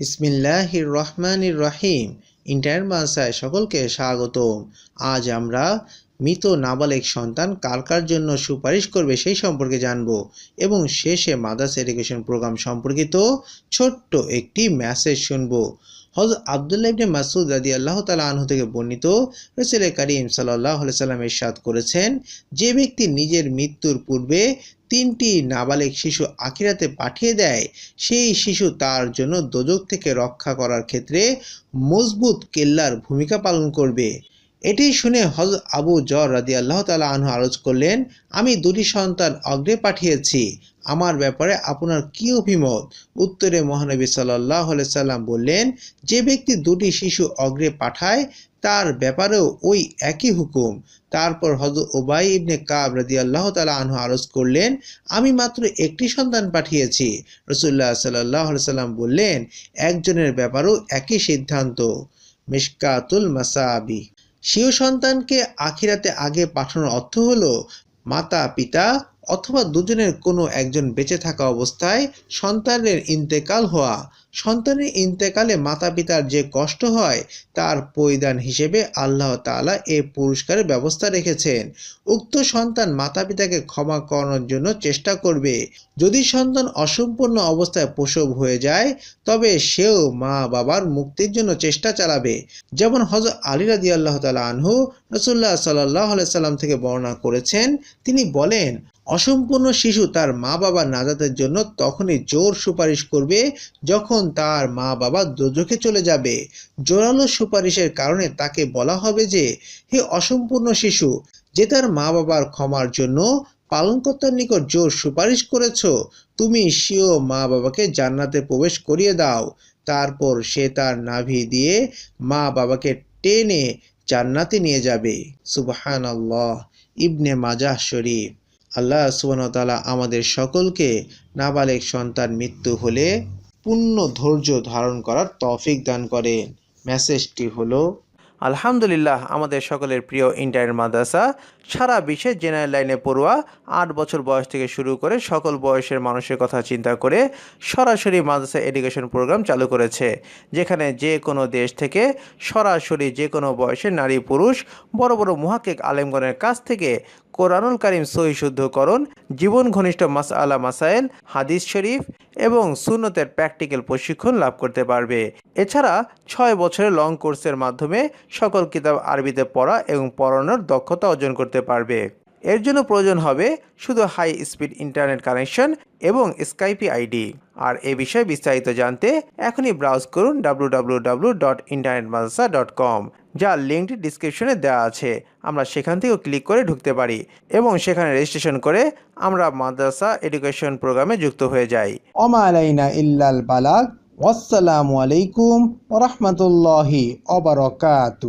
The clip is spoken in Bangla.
ইসমিল্লাহির রহমানির রহিম। ইন্টার মাসায় সকলকে স্বাগতম। আজ আমরা মৃত নাবালেক সন্তান কার কার জন্য সুপারিশ করবে সেই সম্পর্কে জানব এবং শেষে মাদার্স এডুকেশন প্রোগ্রাম সম্পর্কিত ছোট্ট একটি মেসেজ শুনব। হজরত আবদুল্লাহ ইবনে মাসুদ রাদি আল্লাহ তালা আনহু থেকে বর্ণিত রসুল করিম সাল্লাহ সাল্লাম এরশাদ করেছেন, যে ব্যক্তি নিজের মৃত্যুর পূর্বে তিনটি নাবালিক শিশু আখিরাতে পাঠিয়ে দেয়, সেই শিশু তার জন্য দোজক থেকে রক্ষা করার ক্ষেত্রে মজবুত কেল্লার ভূমিকা পালন করবে। এটি শুনে হজ আবু জর রাদি আল্লাহ তালা আনহু আরজ করলেন, আমি দুটি সন্তান অগ্রে পাঠিয়েছি। আমার ব্যাপারে আপনার কি অভিমত? উত্তরে মহানবী সাল্লাহ সাল্লাম বললেন, যে ব্যক্তি দুটি শিশু অগ্রে পাঠায়, তার ব্যাপারেও ওই একই হুকুম। তারপর হজ ওবাই ইবনে কাব রাদি আল্লাহ তালা আনহু আরজ করলেন, আমি মাত্র একটি সন্তান পাঠিয়েছি। রসুল্লাহ সাল্লাহ সাল্লাম বললেন, একজনের ব্যাপারেও একই সিদ্ধান্ত। মিশকাতুল মাসাবি। স্বীয় সন্তানকে আখিরাতে আগে পাঠানোর অর্থ হলো মাতা পিতা অথবা দুজনের কোনো একজন বেঁচে থাকা অবস্থায় সন্তানের ইন্তেকাল হওয়া। সন্তানের ইন্তেকালে মাতা পিতার যে কষ্ট হয়, তার পরিদান হিসেবে আল্লাহ তাআলা এ পুরস্কারের ব্যবস্থা রেখেছেন। উক্ত সন্তান মাতা পিতাকে ক্ষমা করানোর জন্য চেষ্টা করবে। যদি সন্তান অসম্পূর্ণ অবস্থায় প্রসব হয়ে যায়, তবে সেও মা বাবার মুক্তির জন্য চেষ্টা চালাবে। যেমন হজরত আলী রাদি আল্লাহ তালা আনহু রসুল্লাহ সাল্লাহ সাল্লাম থেকে বর্ণনা করেছেন, তিনি বলেন অসম্পূর্ণ শিশু তার মা বাবা নাজাতের জন্য তখনই জোর সুপারিশ করবে যখন তার মা বাবা দোজখে চলে যাবে। জোরালো সুপারিশের কারণে তাকে বলা হবে যে, হে অসম্পূর্ণ শিশু, যে তার মা বাবার ক্ষমার জন্য পালনকর্তার নিকট জোর সুপারিশ করেছ, তুমি স্বীয় মা বাবাকে জান্নাতে প্রবেশ করিয়ে দাও। তারপর সে তার নাভি দিয়ে মা বাবাকে টেনে জান্নাতে নিয়ে যাবে। সুবাহান আল্লাহ ইবনে মাজাহ শরীফ। আল্লাহ সুবাহতালা আমাদের সকলকে নাবালেক সন্তান মৃত্যু হলে পূর্ণ ধৈর্য ধারণ করার তফিক দান করেন। মেসেজটি হলো আলহামদুলিল্লাহ, আমাদের সকলের প্রিয় ইন্টারনেট মাদ্রাসা, সারা বিশ্বে জেনারেল লাইনে পড়ুয়া, আট বছর বয়স থেকে শুরু করে সকল বয়সের মানুষের কথা চিন্তা করে সরাসরি মাদ্রাসা এডুকেশন প্রোগ্রাম চালু করেছে, যেখানে যে কোনো দেশ থেকে সরাসরি যে কোনো বয়সের নারী পুরুষ, বড় বড় মুহাক্কিক আলেমগণের কাছ থেকে কোরআনুল কারিম সহি শুদ্ধকরণ জীবন ঘনিষ্ঠ মাস আলা মাসাইল, হাদিস শরীফ এবং সুন্নতের প্র্যাকটিক্যাল প্রশিক্ষণ লাভ করতে পারবে। এছাড়া ছয় বছরের লং কোর্সের মাধ্যমে সকল কিতাব আরবিতে পড়া এবং পড়ানোর দক্ষতা অর্জন করতে পারবে। এর জন্য প্রয়োজন হবে শুধু হাই স্পিড ইন্টারনেট কানেকশন এবং স্কাইপি আইডি আর এ বিষয়ে বিস্তারিত জানতে এখনই ব্রাউজ করুন ডাব্লু যার লিঙ্কটি ডিসক্রিপশনে দেওয়া আছে। আমরা সেখান থেকেও ক্লিক করে ঢুকতে পারি এবং সেখানে রেজিস্ট্রেশন করে আমরা মাদ্রাসা এডুকেশন প্রোগ্রামে যুক্ত হয়ে যাই। ওমা আলাইনা ইল্লাল বালাগ, ওয়াসসালামু আলাইকুম ওরহমতুল্লাহি অবরকাতু